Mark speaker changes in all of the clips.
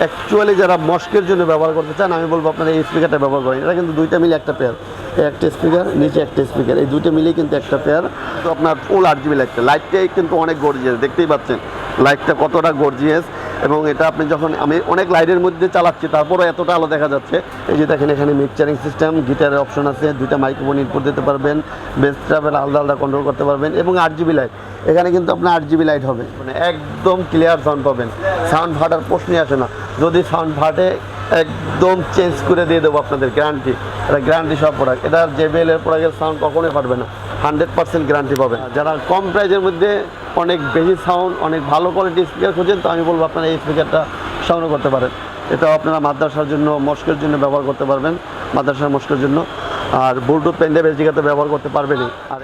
Speaker 1: Actually যারা মস্কের জন্য ব্যবহার করতে চান, আমি বলব আপনারা এই স্পিকারটা ব্যবহার করেন। এটা কিন্তু দুইটা মিলে একটা পেয়ার একটা স্পিকার নিচে একটা স্পিকার এই দুইটা মিলেই কিন্তু একটা পেয়ার তো আপনার ফুল আট জিবি লাইটটা লাইটটাই কিন্তু অনেক গর্জিয়াস দেখতেই পাচ্ছেন। লাইটটা কতটা গর্জিয়াস এবং এটা আপনি যখন, আমি অনেক লাইটের মধ্যে চালাচ্ছি তারপরে এতটা আলো দেখা যাচ্ছে। এই যে দেখেন এখানে মিক্সচারিং সিস্টেম গিটারের অপশন আছে। দুইটা মাইক্রোফোন ইনপুট দিতে পারবেন। বেস ট্রাভেল আলাদা আলাদা কন্ট্রোল করতে পারবেন। এবং আট জিবি লাইট এখানে কিন্তু আপনার আট জিবি লাইট হবে। মানে একদম ক্লিয়ার সাউন্ড পাবেন। সাউন্ড ফাটার প্রশ্নই আসে না। যদি সাউন্ড ফাটে, একদম চেঞ্জ করে দিয়ে দেবো আপনাদের গ্যারান্টি এটা গ্যারান্টি সব প্রোডাক্ট এটা জেবিএল এর প্রোডাক্টের সাউন্ড কখনোই ফাটবে না। হান্ড্রেড পার্সেন্ট গ্যারান্টি পাবেন। যারা কম প্রাইজের মধ্যে অনেক বেশি সাউন্ড অনেক ভালো কোয়ালিটি স্পিকার খুঁজেন, তো আমি বলব আপনারা এই স্পিকারটা সংগ্রহ করতে পারেন। এটা আপনারা মাদ্রাসার জন্য মস্কের জন্য ব্যবহার করতে পারবেন। মাদ্রাসার মস্কের জন্য। আর ব্লুটুথ পেনড্রাইভ এসডিকাতে ব্যবহার করতে পারবেনই। আর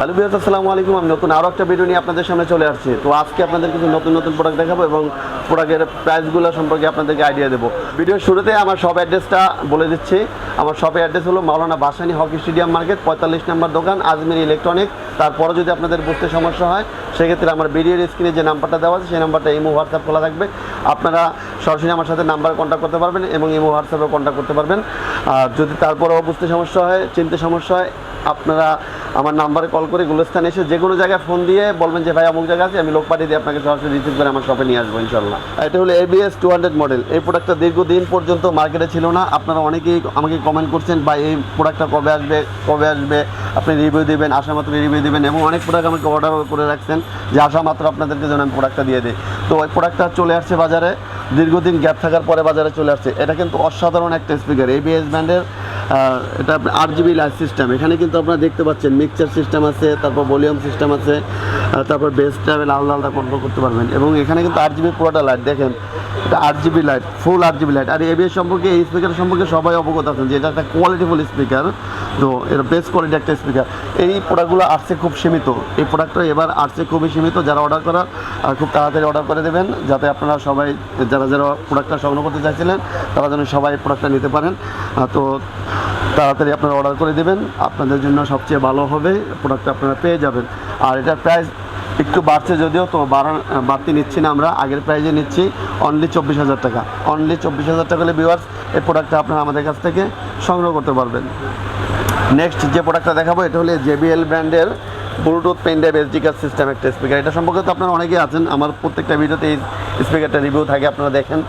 Speaker 1: হ্যালো বিহার আসসালামু আলাইকুম। আমি নতুন আরও একটা ভিডিও নিয়ে আপনাদের সামনে চলে আসছি। তো আজকে আপনাদের কিছু নতুন নতুন প্রোডাক্ট দেখাবো এবং প্রোডাক্টের প্রাইসগুলো সম্পর্কে আপনাদেরকে আইডিয়া দেবো। ভিডিওর শুরুতে আমার শপ অ্যাড্রেসটা বলে দিচ্ছি। আমার শপের অ্যাড্রেস হলো Maulana Bhasani hockey stadium market, পঁয়তাল্লিশ নম্বর দোকান, আজমির ইলেকট্রনিক্স তারপরে যদি আপনাদের বুঝতে সমস্যা হয়, সেক্ষেত্রে আমার ভিডিওর স্ক্রিনে যে নাম্বারটা দেওয়া আছে, সেই নাম্বারটা ইমো হোয়াটসঅ্যাপ খোলা থাকবে। আপনারা সরাসরি আমার সাথে নাম্বার কন্ট্যাক্ট করতে পারবেন এবং ইমো হোয়াটসঅ্যাপে কন্ট্যাক্ট করতে পারবেন। আর যদি তারপরেও বুঝতে সমস্যা হয়, চিনতে সমস্যা হয়, আপনারা আমার নাম্বারে কল করে গুলস্থান এসে যে কোনো জায়গায় ফোন দিয়ে বলবেন যে, ভাই, অমুক জায়গা আছে, আমি লোক পাঠিয়ে দিয়ে আপনাকে সরাসরি রিসিভ করে আমার শপে নিয়ে আসব ইনশাল্লাহ এটা হলো এবিএস টু হান্ড্রেড মডেল এই প্রোডাক্টটা দীর্ঘদিন পর্যন্ত মার্কেটে ছিল না। আপনারা অনেকেই আমাকে কমেন্ট করছেন বা এই প্রোডাক্টটা কবে আসবে কবে আসবে? আপনি রিভিউ দেবেন আসা মাত্র রিভিউ দেবেন, এবং অনেক প্রোডাক্ট আমাকে অর্ডার করে রাখছেন, যে আসা মাত্র আপনাদেরকে যেন আমি প্রোডাক্টটা দিয়ে দিই। তো ওই প্রোডাক্টটা চলে আসছে বাজারে, দীর্ঘদিন গ্যাপ থাকার পরে বাজারে চলে আসছে। এটা কিন্তু অসাধারণ একটা স্পিকার এবিএস ব্র্যান্ডের এটা আট জিবি লাইট সিস্টেম এখানে কিন্তু আপনারা দেখতে পাচ্ছেন মিক্সচার সিস্টেম আছে, তারপর ভলিউম সিস্টেম আছে তারপর বেস্ট ট্রাভেল আলাদা আলাদা কন্ট্রোল করতে পারবেন। এবং এখানে কিন্তু আট জিবি পুরোটা লাইট দেখেন। আট জিবি লাইট ফুল আট জিবি লাইট। আর এবিএস সম্পর্কে এই স্পিকার সম্পর্কে সবাই অবগত আছেন যে এটা একটা কোয়ালিটিফুল স্পিকার তো এটা বেস্ট কোয়ালিটি একটা স্পিকার এই প্রোডাক্টগুলো আসছে খুব সীমিত। এই প্রোডাক্টটা এবার আসছে খুবই সীমিত। যারা অর্ডার আহ, খুব তাড়াতাড়ি অর্ডার করে দেবেন যাতে আপনারা সবাই যারা যারা প্রোডাক্টটা সংগ্রহ করতে চাইছিলেন তারা যেন সবাই প্রোডাক্টটা নিতে পারেন। তো তাড়াতাড়ি আপনারা অর্ডার করে দেবেন। আপনাদের জন্য সবচেয়ে ভালো হবে প্রোডাক্টটা আপনারা পেয়ে যাবেন। আর এটার প্রাইস একটু বাড়ছে যদিও, তো বাড়া বাড়তি নিচ্ছি না আমরা। আগের প্রাইজে নিচ্ছি অনলি চব্বিশ হাজার টাকা। অনলি চব্বিশ হাজার টাকা হলে ভিউয়ার্স এই প্রোডাক্টটা আপনারা আমাদের কাছ থেকে সংগ্রহ করতে পারবেন। নেক্সট যে প্রোডাক্টটা দেখাবো, এটা হলো জেবিএল ব্র্যান্ডের Bluetooth pen drive SD card system একটা স্পিকার এটা সম্পর্কে তো আপনারা অনেকেই আছেন। আমার প্রত্যেকটা ভিডিওতে এই স্পিকারটা রিভিউ থাকে, আপনারা দেখেন।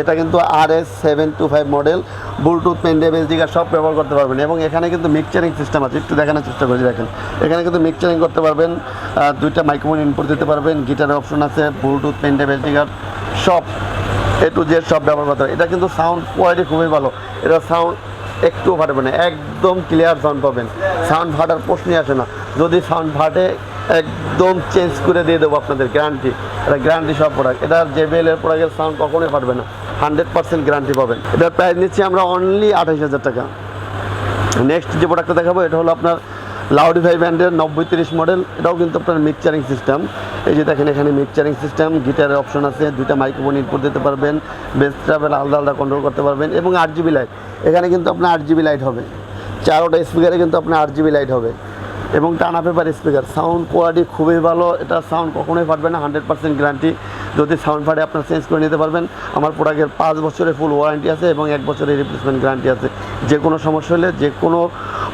Speaker 1: এটা কিন্তু R S seven two five model Bluetooth pen drive SD card সব ব্যবহার করতে পারবেন। এবং এখানে কিন্তু মিক্সচারিং সিস্টেম আছে। একটু দেখানোর চেষ্টা করি, দেখেন। এখানে কিন্তু মিক্সচারিং করতে পারবেন। দুইটা মাইক্রোফোন ইনপুট দিতে পারবেন। গিটারের অপশন আছে Bluetooth pen drive SD card সব এ টু জেড সব ব্যবহার করতে হবে এটা কিন্তু সাউন্ড কোয়ালিটি খুবই ভালো। এটা সাউন্ড একটু ফাটবে না, একদম ক্লিয়ার সাউন্ড পাবেন। সাউন্ড ফাটার প্রশ্নই আসে না। যদি সাউন্ড ফাটে, একদম চেঞ্জ করে দিয়ে দেবো আপনাদের গ্যারান্টি এটা গ্যারান্টি সব প্রোডাক্ট এটা জেবিএলের প্রোডাক্টের সাউন্ড কখনোই ফাটবে না। হান্ড্রেড পার্সেন্ট গ্যারান্টি পাবেন। এটার প্রাইস নিচ্ছি আমরা অনলি আঠাশ হাজার টাকা। নেক্সট যে প্রোডাক্টটা দেখাবো, এটা হলো আপনার লাউডিফাই ব্যান্ডের নব্বই তিরিশ মডেল, এটাও কিন্তু আপনার মিক্সচারিং সিস্টেম এই যে দেখেন এখানে মিক্সচারিং সিস্টেম গিটারের অপশন আছে, দুইটা মাইক্রোফোন ইনপুট দিতে পারবেন বেস ট্রাভেল আলাদা আলাদা কন্ট্রোল করতে পারবেন, এবং আট জিবি লাইট এখানে কিন্তু আপনার আট জিবি লাইট হবে। চারোটা স্পিকারে কিন্তু আপনার আট জিবি লাইট হবে। এবং টানা পেপার স্পিকার সাউন্ড কোয়ালিটি খুবই ভালো, এটা সাউন্ড কখনোই ফাটবে না হান্ড্রেড পার্সেন্ট গ্যারান্টি যদি সাউন্ড ফাটে, আপনার চেঞ্জ করে নিতে পারবেন। আমার প্রোডাক্টের পাঁচ বছরের ফুল ওয়ারেন্টি আছে এবং এক বছরের রিপ্লেসমেন্ট গ্যারান্টি আছে। যে কোনো সমস্যা হলে, যে কোনো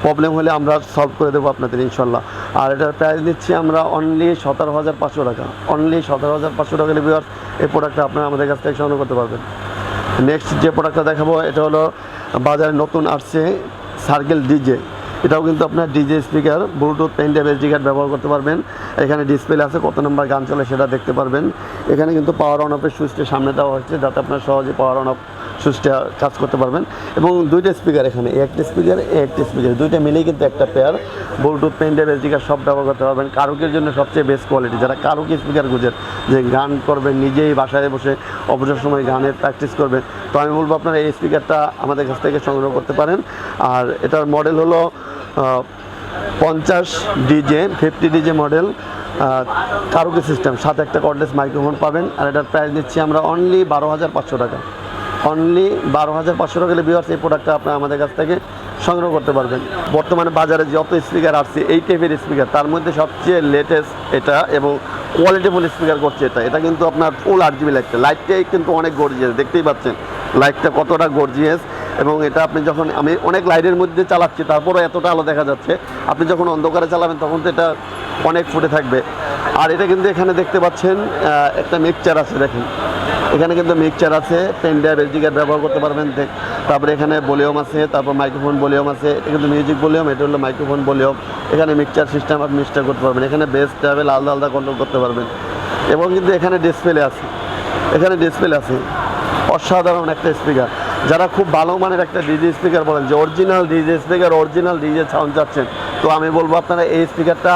Speaker 1: প্রবলেম হলে আমরা সলভ করে দেবো আপনাদের, ইনশাল্লাহ। আর এটার প্রাইস নিচ্ছি আমরা অনলি সতেরো হাজার পাঁচশো টাকা। অনলি সতেরো হাজার পাঁচশো টাকা লেবিওয়ার এই প্রোডাক্টটা আপনারা আমাদের কাছ থেকে সংগ্রহ করতে পারবেন। নেক্সট যে প্রোডাক্টটা দেখাবো, এটা হলো বাজারে নতুন আসছে সার্কেল ডিজে এটাও কিন্তু আপনার DJ speaker Bluetooth pen SD card ব্যবহার করতে পারবেন। এখানে ডিসপ্লে আছে, কত নম্বর গান চলে সেটা দেখতে পারবেন। এখানে কিন্তু পাওয়ার অন অফের সুইচটা সামনে দেওয়া হচ্ছে যাতে আপনার সহজে পাওয়ার অন অফ সুইচটা কাজ করতে পারবেন। এবং দুইটা স্পিকার এখানে একটা স্পিকার একটা স্পিকার দুইটা মিলেই কিন্তু একটা pair Bluetooth pen drive SD সব ব্যবহার করতে পারবেন। কারুকের জন্য সবচেয়ে বেস্ট কোয়ালিটি যারা কারুকে স্পিকার খুঁজেন, যে গান করবেন, নিজেই বাসায় বসে অবসর সময় গানের প্র্যাকটিস করবেন, তো আমি বলব আপনারা এই স্পিকারটা আমাদের কাছ থেকে সংগ্রহ করতে পারেন। আর এটার মডেল হলো পঞ্চাশ DJ fifty DJ model karaoke system সাথে একটা কর্ডলেস মাইক্রোফোন পাবেন। আর এটার প্রাইস নিচ্ছি আমরা অনলি বারো হাজার পাঁচশো টাকা। অনলি বারো হাজার পাঁচশো টাকা ভিউয়ার্স এই প্রোডাক্টটা আপনারা আমাদের কাছ থেকে সংগ্রহ করতে পারবেন। বর্তমানে বাজারে যত স্পিকার আসছে, এই টাইপের স্পিকার তার মধ্যে সবচেয়ে লেটেস্ট এটা এবং কোয়ালিটিফুল স্পিকার করছে এটা। এটা কিন্তু আপনার ফুল আট জিবি লাইটটা লাইটটাই কিন্তু অনেক গর্জিয়াস দেখতেই পাচ্ছেন। লাইটটা কতটা গর্জিয়াস এবং এটা আপনি যখন, আমি অনেক লাইটের মধ্যে চালাচ্ছি তারপরে এতটা আলো দেখা যাচ্ছে। আপনি যখন অন্ধকারে চালাবেন, তখন তো এটা অনেক ফুটে থাকবে। আর এটা কিন্তু এখানে দেখতে পাচ্ছেন একটা মিক্সচার আছে, দেখেন। এখানে কিন্তু মিক্সচার আছে পেন ড্রাইভ ব্যবহার করতে পারবেন তারপরে এখানে ভলিউম আছে, তারপর মাইক্রোফোন ভলিউম আছে, এটা কিন্তু মিউজিক ভলিউম এটা হলো মাইক্রোফোন ভলিউম এখানে মিক্সচার সিস্টেম আপনি মিক্সচার করতে পারবেন, এখানে বেস ট্রাভেল আলাদা আলাদা কন্ট্রোল করতে পারবেন। এবং কিন্তু এখানে ডিসপ্লে আছে, এখানে ডিসপ্লে আছে। অসাধারণ একটা স্পিকার যারা খুব ভালো মানের একটা ডিজে স্পিকার বলেন, যে original DJ speaker original DJ sound চাচ্ছেন, তো আমি বলব আপনারা এই স্পিকারটা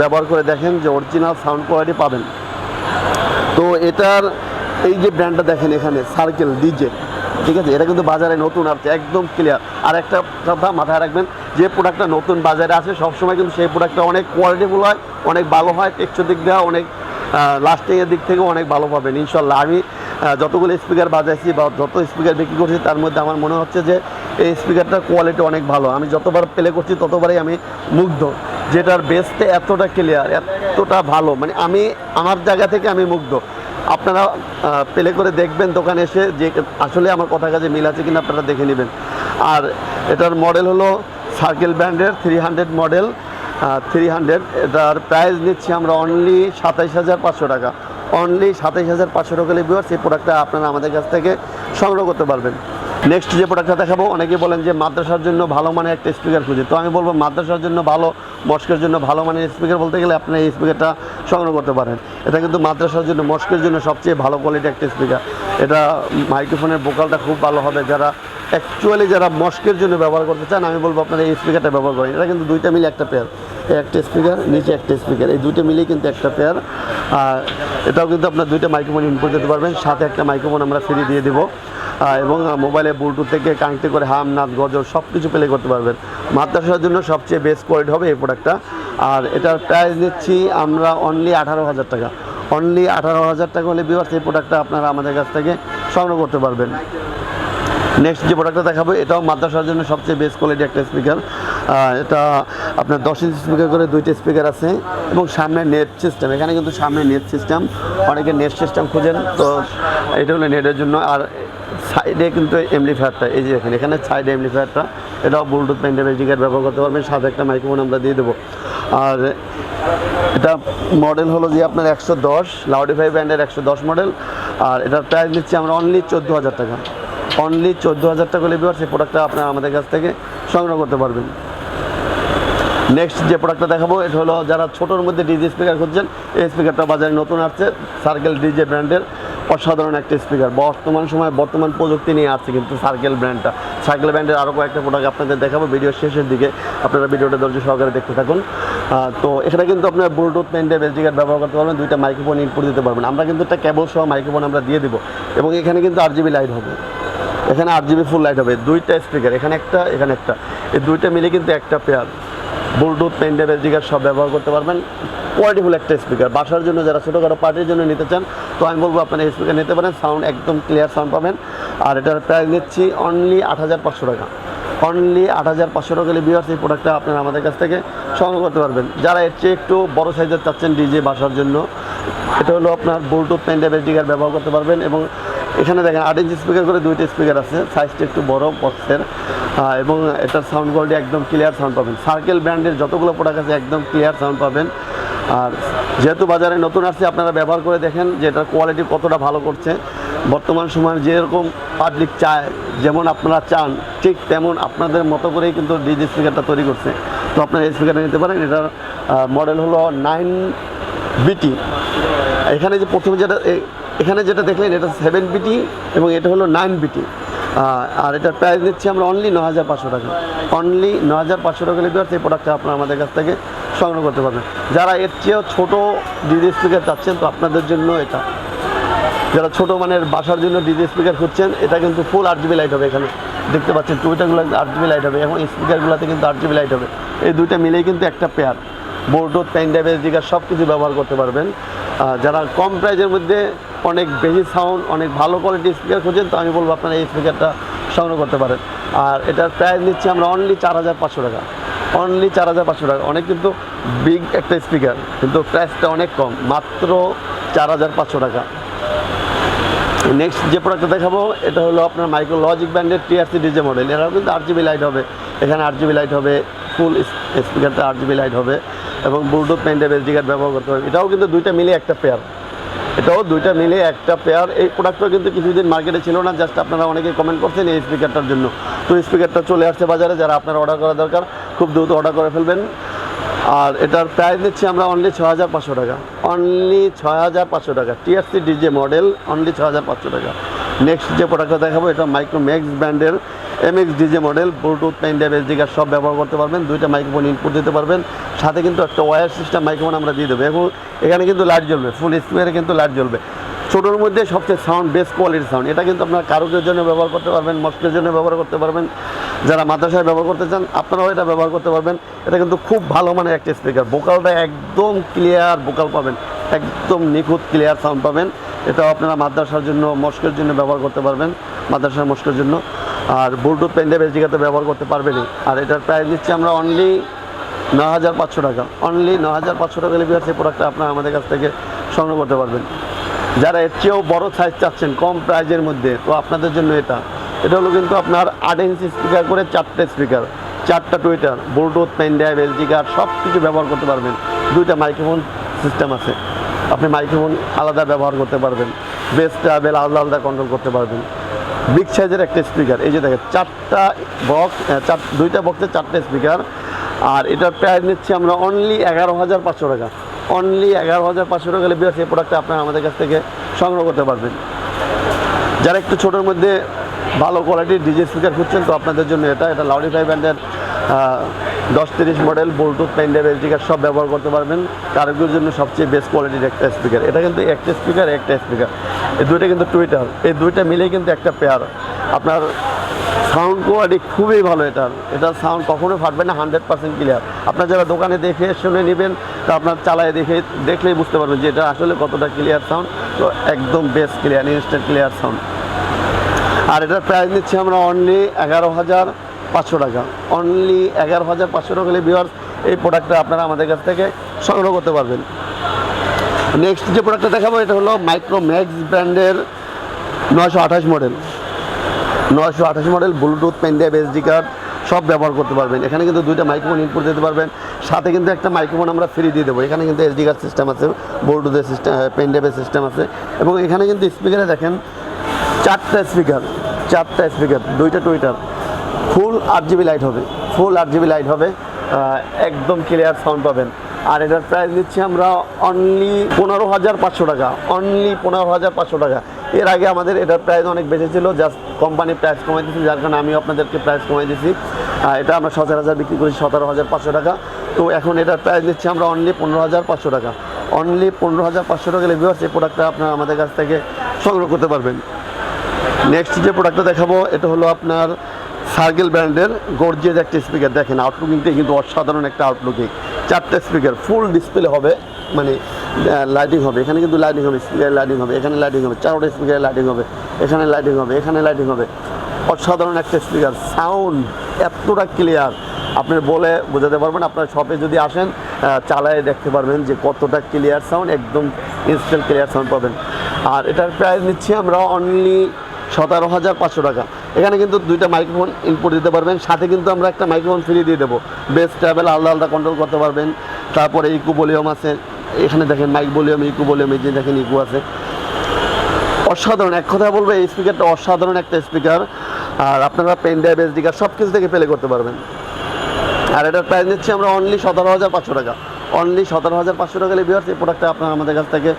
Speaker 1: ব্যবহার করে দেখেন যে অরিজিনাল সাউন্ড কোয়ালিটি পাবেন। তো এটার এই যে ব্র্যান্ডটা দেখেন এখানে সার্কেল ডিজে ঠিক আছে? এটা কিন্তু বাজারে নতুন আসছে একদম ক্লিয়ার আর একটা কথা মাথায় রাখবেন, যে প্রোডাক্টটা নতুন বাজারে আসে, সবসময় কিন্তু সেই প্রোডাক্টটা অনেক কোয়ালিটিফুল হয়, অনেক ভালো হয় টেক্সচার দিক দিয়ে অনেক লাস্টিংয়ের দিক থেকে অনেক ভালো পাবেন ইনশাল্লাহ আমি যতগুলো স্পিকার বাজাইছি বা যত স্পিকার বিক্রি করছি, তার মধ্যে আমার মনে হচ্ছে যে এই স্পিকারটার কোয়ালিটি অনেক ভালো। আমি যতবার প্লে করছি, ততবারই আমি মুগ্ধ, যেটার বেসটা এতটা ক্লিয়ার এতটা ভালো। মানে আমি, আমার জায়গা থেকে আমি মুগ্ধ। আপনারা পেলে করে দেখবেন দোকানে এসে যে আসলে আমার কথা কাজে মিল আছে কিনা আপনারা দেখে নেবেন। আর এটার মডেল হলো সার্কেল ব্র্যান্ডের three hundred model three hundred এটার প্রাইস নিচ্ছি আমরা অনলি সাতাইশ হাজার পাঁচশো টাকা। অনলি সাতাইশ হাজার পাঁচশো টাকা ভিউয়ার্স সেই প্রোডাক্টটা আপনারা আমাদের কাছ থেকে সংগ্রহ করতে পারবেন। নেক্সট যে প্রোডাক্টটা দেখাবো, অনেকে বলেন যে মাদ্রাসার জন্য ভালো মানের একটা স্পিকার খুঁজে। তো আমি বলব মাদ্রাসার জন্য ভালো, মস্কের জন্য ভালো মানের স্পিকার বলতে গেলে আপনি এই স্পিকারটা সংগ্রহ করতে পারেন। এটা কিন্তু মাদ্রাসার জন্য, মস্কের জন্য সবচেয়ে ভালো কোয়ালিটি একটা স্পিকার এটা মাইক্রোফোনের বোকালটা খুব ভালো হবে। যারা অ্যাকচুয়ালি যারা মস্কের জন্য ব্যবহার করতে চান, আমি বলব আপনারা এই স্পিকারটা ব্যবহার করেন। এটা কিন্তু দুইটা মিলে একটা পেয়ার একটা স্পিকার নিচে একটা স্পিকার এই দুইটা মিলেই কিন্তু একটা পেয়ার আর এটাও কিন্তু আপনার দুইটা মাইক্রোফোন ইনপুট দিতে পারবেন। সাথে একটা মাইক্রোফোন আমরা ফ্রি দিয়ে দেবো। এবং মোবাইলে ব্লুটুথ থেকে কানেক্ট করে হাম নাথ গজল সব কিছু প্লে করতে পারবেন। মাদ্রাসার জন্য সবচেয়ে বেস্ট কোয়ালিটি হবে এই প্রোডাক্টটা আর এটার প্রাইস নিচ্ছি আমরা অনলি আঠারো হাজার টাকা। অনলি আঠারো হাজার টাকা হলে বিভার্স এই প্রোডাক্টটা আপনারা আমাদের কাছ থেকে সংগ্রহ করতে পারবেন। নেক্সট যে প্রোডাক্টটা দেখাবো, এটাও মাদ্রাসার জন্য সবচেয়ে বেস্ট কোয়ালিটি একটা স্পিকার এটা আপনার দশ ইঞ্চি স্পিকার করে দুইটা স্পিকার আছে এবং সামনে নেট সিস্টেম এখানে কিন্তু সামনে নেট সিস্টেম অনেকে নেট সিস্টেম খুঁজেন। তো এটা হলো নেটের জন্য। আর সাইডে কিন্তু এমপ্লিফায়ারটা এই যে এখানে এখানে সাইডে এমপ্লিফায়ারটা এটাও ব্লুটুথ পেন্ডেল টিকার ব্যবহার করতে পারবেন। সাথে একটা মাইক্রোফোন আমরা দিয়ে দেবো। আর এটা মডেল হলো যে আপনার একশো দশ লাউডিফাই ব্র্যান্ডের একশো দশ মডেল আর এটার প্রাইস নিচ্ছি আমরা অনলি চোদ্দ হাজার টাকা। অনলি চোদ্দ হাজার টাকা লিবিওর সেই প্রোডাক্টটা আপনারা আমাদের কাছ থেকে সংগ্রহ করতে পারবেন। নেক্সট যে প্রোডাক্টটা দেখাবো, এটা হলো যারা ছোটোর মধ্যে ডিজে স্পিকার খুঁজছেন, এই স্পিকারটা বাজারে নতুন আসছে সার্কেল ডিজে ব্র্যান্ডের অসাধারণ একটা স্পিকার বর্তমান সময় বর্তমান প্রযুক্তি নিয়ে আসছে কিন্তু সার্কেল ব্র্যান্ডটা সার্কেল ব্র্যান্ডের আরও কয়েকটা প্রোডাক্ট আপনাদের দেখাবো ভিডিওর শেষের দিকে। আপনারা ভিডিওটা ধৈর্য সহকারে দেখতে থাকুন। তো এখানে কিন্তু আপনার ব্লুটুথ পেন্টে বেলজিকার ব্যবহার করতে পারবেন, দুইটা মাইক্রোফোন ইনপুট দিতে পারবেন। আমরা কিন্তু একটা কেবল সহ মাইক্রোফোন আমরা দিয়ে দেবো এবং এখানে কিন্তু আট জিবি লাইট হবে। এখানে আট জিবি ফুল লাইট হবে। দুইটা স্পিকার এখানে একটা এখানে একটা। এই দুইটা মিলে কিন্তু একটা পেয়ার ব্লুটুথ পেন্ডেল জিগার সব ব্যবহার করতে পারবেন। কোয়ালিটিফুল একটা স্পিকার বাসার জন্য যারা ছোটোখাটো পার্টির জন্য নিতে চান, তো আমি বলব আপনারা এই স্পিকার নিতে পারেন সাউন্ড একদম ক্লিয়ার সাউন্ড পাবেন। আর এটার প্রাইস নিচ্ছি অনলি আট হাজার পাঁচশো টাকা। অনলি আট হাজার পাঁচশো টাকা ভিউয়ার্স এই প্রোডাক্টটা আপনারা আমাদের কাছ থেকে সংগ্রহ করতে পারবেন। যারা এর চেয়ে একটু বড় সাইজের চাচ্ছেন ডিজে বাসার জন্য, এটা হলো আপনার ব্লুটুথ পেন্ডেল জিগার ব্যবহার করতে পারবেন এবং এখানে দেখেন আট ইঞ্চি স্পিকার করে দুইটা স্পিকার আছে সাইজটা একটু বড় বক্সের এবং এটার সাউন্ড কোয়ালিটি একদম ক্লিয়ার সাউন্ড পাবেন। সার্কেল ব্র্যান্ডের যতগুলো প্রোডাক্ট আছে, একদম ক্লিয়ার সাউন্ড পাবেন। আর যেহেতু বাজারে নতুন আসছে, আপনারা ব্যবহার করে দেখেন যে এটার কোয়ালিটি কতটা ভালো করছে। বর্তমান সময়ে যেরকম পাবলিক চায়, যেমন আপনারা চান, ঠিক তেমন আপনাদের মতো করেই কিন্তু ডিজি স্পিকারটা তৈরি করছে। তো আপনারা এই স্পিকারটা নিতে পারেন। এটার মডেল হলো নাইন বিটি এখানে যে প্রথমে যেটা এখানে যেটা দেখলেন, এটা সেভেন বিটি এবং এটা হলো নাইন বিটি আর এটার প্রাইস দিচ্ছি আমরা অনলি ন হাজার পাঁচশো টাকা। অনলি ন হাজার পাঁচশো টাকা লিটার সেই প্রোডাক্টটা আপনারা আমাদের কাছ থেকে সংগ্রহ করতে পারবেন। যারা এর চেয়েও ছোটো ডিজি স্পিকার চাচ্ছেন, তো আপনাদের জন্য এটা। যারা ছোটো মানের বাসার জন্য ডিজি স্পিকার খুঁজছেন, এটা কিন্তু ফুল আট জিবি লাইট হবে এখানে। দেখতে পাচ্ছেন টুইটারগুলো আট জিবি লাইট হবে এবং স্পিকারগুলোতে কিন্তু আট জিবি লাইট হবে। এই দুইটা মিলেই কিন্তু একটা পেয়ার ব্লুটুথ পেন ড্রাইভ সব কিছু ব্যবহার করতে পারবেন। যারা কম প্রাইজের মধ্যে অনেক বেশি সাউন্ড অনেক ভালো কোয়ালিটির স্পিকার খুঁজেন, তো আমি বলব আপনারা এই স্পিকারটা সংগ্রহ করতে পারেন। আর এটার প্রাইস নিচ্ছি আমরা অনলি চার হাজার পাঁচশো টাকা। অনলি চার হাজার পাঁচশো টাকা। অনেক কিন্তু বিগ একটা স্পিকার কিন্তু প্রাইসটা অনেক কম, মাত্র চার হাজার পাঁচশো টাকা। নেক্সট যে প্রোডাক্টটা দেখাবো, এটা হলো আপনার মাইক্রো লজিক ব্র্যান্ডের টিআরসি ডিজে মডেল এরাও কিন্তু আট জিবি লাইট হবে। এখানে আট জিবি লাইট হবে ফুল স্পিকারটা আট জিবি লাইট হবে এবং ব্লুটুথ পেন্ডেব এসডি কার্ড ব্যবহার করতে হবে। এটাও কিন্তু দুইটা মিলে একটা পেয়ার এটাও দুইটা মিলে একটা পেয়ার এই প্রোডাক্টটা কিন্তু কিছুদিন মার্কেটে ছিল না জাস্ট আপনারা অনেকে কমেন্ট করছেন এই স্পিকারটার জন্য। তো স্পিকারটা চলে আসছে বাজারে, যারা আপনার অর্ডার করা দরকার, খুব দ্রুত অর্ডার করে ফেলবেন। আর এটার প্রাইস নিচ্ছি আমরা অনলি ছ হাজার পাঁচশো টাকা। অনলি ছ হাজার পাঁচশো টাকা। টিআরসি ডিজে মডেল অনলি ছ হাজার পাঁচশো টাকা। নেক্সট যে প্রোডাক্টটা দেখাবো, এটা মাইক্রোম্যাক্স ব্র্যান্ডের MX DJ model Bluetooth pen drive SD card সব ব্যবহার করতে পারবেন। দুইটা মাইক্রোফোন ইনপুট দিতে পারবেন। সাথে কিন্তু একটা ওয়্যার সিস্টেম মাইক্রোফোন আমরা দিয়ে দেবো। এখন এখানে কিন্তু লাইট জ্বলবে ফুল স্পিকারে কিন্তু লাইট জ্বলবে। ছোটোর মধ্যে সবচেয়ে সাউন্ড বেস্ট কোয়ালিটির সাউন্ড এটা কিন্তু আপনার কারোকের জন্য ব্যবহার করতে পারবেন, মস্কের জন্য ব্যবহার করতে পারবেন। যারা মাদ্রাসায় ব্যবহার করতে চান, আপনারাও এটা ব্যবহার করতে পারবেন। এটা কিন্তু খুব ভালো মানের একটা স্পিকার বোকালটা একদম ক্লিয়ার বোকাল পাবেন। একদম নিখুঁত ক্লিয়ার সাউন্ড পাবেন। এটাও আপনারা মাদ্রাসার জন্য, মস্কের জন্য ব্যবহার করতে পারবেন। মাদ্রাসার মস্কের জন্য। আর ব্লুটুথ পেন্ডে বেজিকাতে ব্যবহার করতে পারবেনই। আর এটার প্রাইস দিচ্ছি আমরা অনলি ন হাজার পাঁচশো টাকা। অনলি ন হাজার পাঁচশো টাকা লিবিয়ার সেই প্রোডাক্টটা আপনারা আমাদের কাছ থেকে সংগ্রহ করতে পারবেন। যারা এর চেয়েও বড় সাইজ চাচ্ছেন, কম প্রাইজের মধ্যে, তো আপনাদের জন্য এটা। এটা হলো কিন্তু আপনার আট ইঞ্চি স্পিকার করে চারটে স্পিকার চারটা tweeter Bluetooth pen drive LG card সব কিছু ব্যবহার করতে পারবেন। দুইটা মাইক্রোফোন সিস্টেম আছে। আপনি মাইক্রোফোন আলাদা ব্যবহার করতে পারবেন। বেস ট্রাভেল আলাদা আলাদা কন্ট্রোল করতে পারবেন। বিগ সাইজের একটা স্পিকার এই যে দেখেন, চারটা বক্স চার, দুইটা বক্সের চারটে স্পিকার আর এটার প্রাইস নিচ্ছি আমরা অনলি এগারো হাজার পাঁচশো টাকা। অনলি এগারো হাজার পাঁচশো টাকা লেবে এই প্রোডাক্টটা আপনারা আমাদের কাছ থেকে সংগ্রহ করতে পারবেন। যারা একটু ছোটোর মধ্যে ভালো কোয়ালিটির ডিজে স্পিকার খুঁজছেন, তো আপনাদের জন্য এটা এটা লাউডি লাউডিফাই ব্র্যান্ডের দশ তিরিশ মডেল ব্লুটুথ পেন্ডের স্পিকার সব ব্যবহার করতে পারবেন। কারোর জন্য সবচেয়ে বেস্ট কোয়ালিটির একটা স্পিকার এটা কিন্তু একটা স্পিকার একটা স্পিকার এই দুইটা কিন্তু টুইটার এই দুইটা মিলেই কিন্তু একটা পেয়ার আপনার সাউন্ড কোয়ালিটি খুবই ভালো এটার এটার সাউন্ড কখনো ফাটবে না হান্ড্রেড পার্সেন্ট ক্লিয়ার আপনার যারা দোকানে দেখে শুনে নেবেন, তা আপনার চালায় দেখে, দেখলেই বুঝতে পারবেন যে এটা আসলে কতটা ক্লিয়ার সাউন্ড তো একদম best clear instant clear sound আর এটার প্রাইস নিচ্ছি আমরা অনলি এগারো হাজার পাঁচশো টাকা। অনলি এগারো হাজার পাঁচশো টাকা হলে ভিওয়ার্স এই প্রোডাক্টটা আপনারা আমাদের কাছ থেকে সংগ্রহ করতে পারবেন। নেক্সট যে প্রোডাক্টটা দেখাবো, এটা হলো মাইক্রো ম্যাক্স ব্র্যান্ডের নয়শো আঠাশ মডেল নয়শো আঠাশ model Bluetooth pen drive SD card সব ব্যবহার করতে পারবেন। এখানে কিন্তু দুইটা মাইক্রোফোন ইনপুট দিতে পারবেন। সাথে কিন্তু একটা মাইক্রোফোন আমরা ফ্রি দিয়ে দেবো। এখানে কিন্তু এসডি কার্ড সিস্টেম আছে ব্লুটুথের সিস্টেম পেনড্রাইভের সিস্টেম আছে। এবং এখানে কিন্তু স্পিকারে দেখেন, চারটা স্পিকার চারটা স্পিকার দুইটা টুইটার ফুল আট জিবি লাইট হবে, ফুল আট জিবি লাইট হবে একদম ক্লিয়ার সাউন্ড পাবেন। আর এটার প্রাইস দিচ্ছি আমরা অনলি পনেরো হাজার পাঁচশো টাকা অনলি পনেরো হাজার পাঁচশো টাকা। এর আগে আমাদের এটার প্রাইস অনেক বেশি ছিল জাস্ট কোম্পানি প্রাইস কমাই দিয়েছি, যার কারণে আমি আপনাদেরকে প্রাইস কমাই দিয়েছি। এটা আমরা সতেরো হাজার বিক্রি করি সতেরো হাজার পাঁচশো টাকা। তো এখন এটার প্রাইস দিচ্ছি আমরা অনলি পনেরো হাজার পাঁচশো টাকা। অনলি পনেরো হাজার পাঁচশো টাকা লেভিওয়ার্স এই প্রোডাক্টটা আপনারা আমাদের কাছ থেকে সংগ্রহ করতে পারবেন। নেক্সট যে প্রোডাক্টটা দেখাবো, এটা হলো আপনার সার্কেল ব্র্যান্ডের গর্জিয়াস একটা স্পিকার দেখেন আউটলুকিংটা কিন্তু অসাধারণ একটা আউটলুকিং চারটে স্পিকার ফুল ডিসপ্লে হবে মানে লাইটিং হবে। এখানে কিন্তু লাইটিং হবে স্পিকার লাইটিং হবে, এখানে লাইটিং হবে, চারটা স্পিকারে লাইটিং হবে, এখানে লাইটিং হবে, এখানে লাইটিং হবে। অসাধারণ একটা স্পিকার সাউন্ড এতটা ক্লিয়ার আপনি বলে বোঝাতে পারবেন, আপনার শপে যদি আসেন চালায় দেখতে পারবেন যে কতটা ক্লিয়ার সাউন্ড একদম ইনস্ট্যান্ট ক্লিয়ার সাউন্ড পাবেন। আর এটার প্রাইস নিচ্ছি আমরা অনলি সতেরো হাজার পাঁচশো টাকা। এখানে কিন্তু দুইটা মাইক্রোফোন ইনপুট দিতে পারবেন, সাথে কিন্তু আমরা একটা মাইক্রোফোন ফ্রি দিয়ে দেবো। বেস ট্রাভেল আলাদা আলাদা কন্ট্রোল করতে পারবেন। তারপরে ইকু ভলিউম আছে। এখানে দেখেন মাইক ভলিউম ইকু ভলিউম এই যে দেখেন ইকু আছে। অসাধারণ। এক কথা বলব, এই স্পিকারটা অসাধারণ একটা স্পিকার আর আপনারা পেন ড্রাইভ এসডি কার্ড সব কিছু থেকে প্লে করতে পারবেন। আর এটার প্রাইস নিচ্ছি আমরা অনলি সতেরো হাজার পাঁচশো টাকা। অনলি সতেরো হাজার পাঁচশো টাকা লিভিয়ার্স এই প্রোডাক্টটা আপনারা আমাদের কাছ থেকে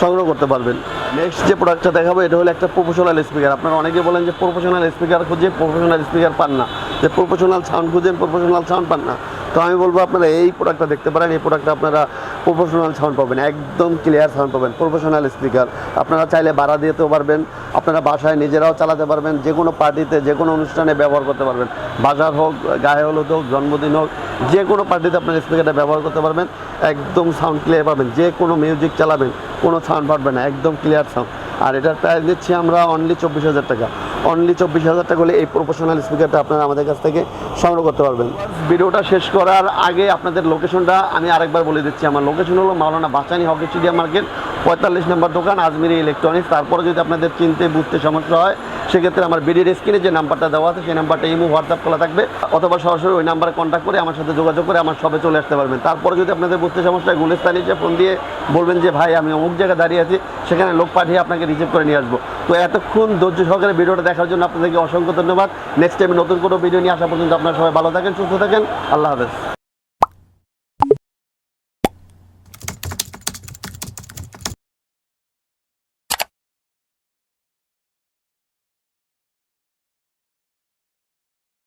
Speaker 1: সংগ্রহ করতে পারবেন। নেক্সট যে প্রোডাক্টটা দেখাবো, এটা হলো একটা প্রফেশনাল স্পিকার আপনারা অনেকে বলেন যে প্রফেশনাল স্পিকার খুঁজে প্রফেশনাল স্পিকার পান না। যে প্রফেশনাল সাউন্ড খুঁজেন প্রফেশনাল সাউন্ড পান না। তো আমি বলব আপনারা এই প্রোডাক্টটা দেখতে পারেন, এই প্রোডাক্টটা আপনারা প্রফেশনাল সাউন্ড পাবেন, একদম ক্লিয়ার সাউন্ড পাবেন প্রফেশনাল স্পিকার আপনারা চাইলে ভাড়া দিতেও পারবেন, আপনারা বাসায় নিজেরাও চালাতে পারবেন যে কোনো পার্টিতে যে কোনো অনুষ্ঠানে ব্যবহার করতে পারবেন। বাজার হোক, গায়ে হলুদ হোক, জন্মদিন হোক যে কোনো পার্টিতে আপনার স্পিকারটা ব্যবহার করতে পারবেন, একদম সাউন্ড ক্লিয়ার পাবেন। যে কোনো মিউজিক চালাবেন, কোনো সাউন্ড পাবেন না, একদম ক্লিয়ার সাউন্ড আর এটার প্রাইস দিচ্ছি আমরা অনলি চব্বিশ হাজার টাকা। অনলি চব্বিশ হাজার টাকা হলে এই প্রফেশনাল স্পিকারটা আপনারা আমাদের কাছ থেকে সংগ্রহ করতে পারবেন। ভিডিওটা শেষ করার আগে আপনাদের লোকেশনটা আমি আরেকবার বলে দিচ্ছি। আমার লোকেশন হলো Maulana Bhasani hockey stadium market পঁয়তাল্লিশ নম্বর দোকান, আজমিরি ইলেকট্রনিক্স। তারপরে যদি আপনাদের চিনতে, বুঝতে সমস্যা হয় সেক্ষেত্রে আমার বিডির স্ক্রিনে যে নাম্বারটা দেওয়া আছে, সেই নাম্বারটা ইমো হোয়াটসঅ্যাপ খোলা থাকবে। অথবা সরাসরি ওই নাম্বারে কন্ট্যাক্ট করে আমার সাথে যোগাযোগ করে আমার সবে চলে আসতে পারবেন। তারপরে যদি আপনাদের বুঝতে সমস্যা হয়, গুলিস্তান এসে ফোন দিয়ে বলবেন যে, ভাই, আমি অমুক জায়গায় দাঁড়িয়ে আছি, সেখানে লোক পাঠিয়ে আপনাকে রিসিভ করে নিয়ে আসব। তো এতক্ষণ ধৈর্য সহকারে ভিডিওটা দেখার জন্য আপনাদেরকে অসংখ্য ধন্যবাদ। নেক্সট টাইম নতুন কোনো ভিডিও নিয়ে আসা পর্যন্ত আপনারা সবাই ভালো থাকেন, সুস্থ থাকেন। আল্লাহ হাফেজ।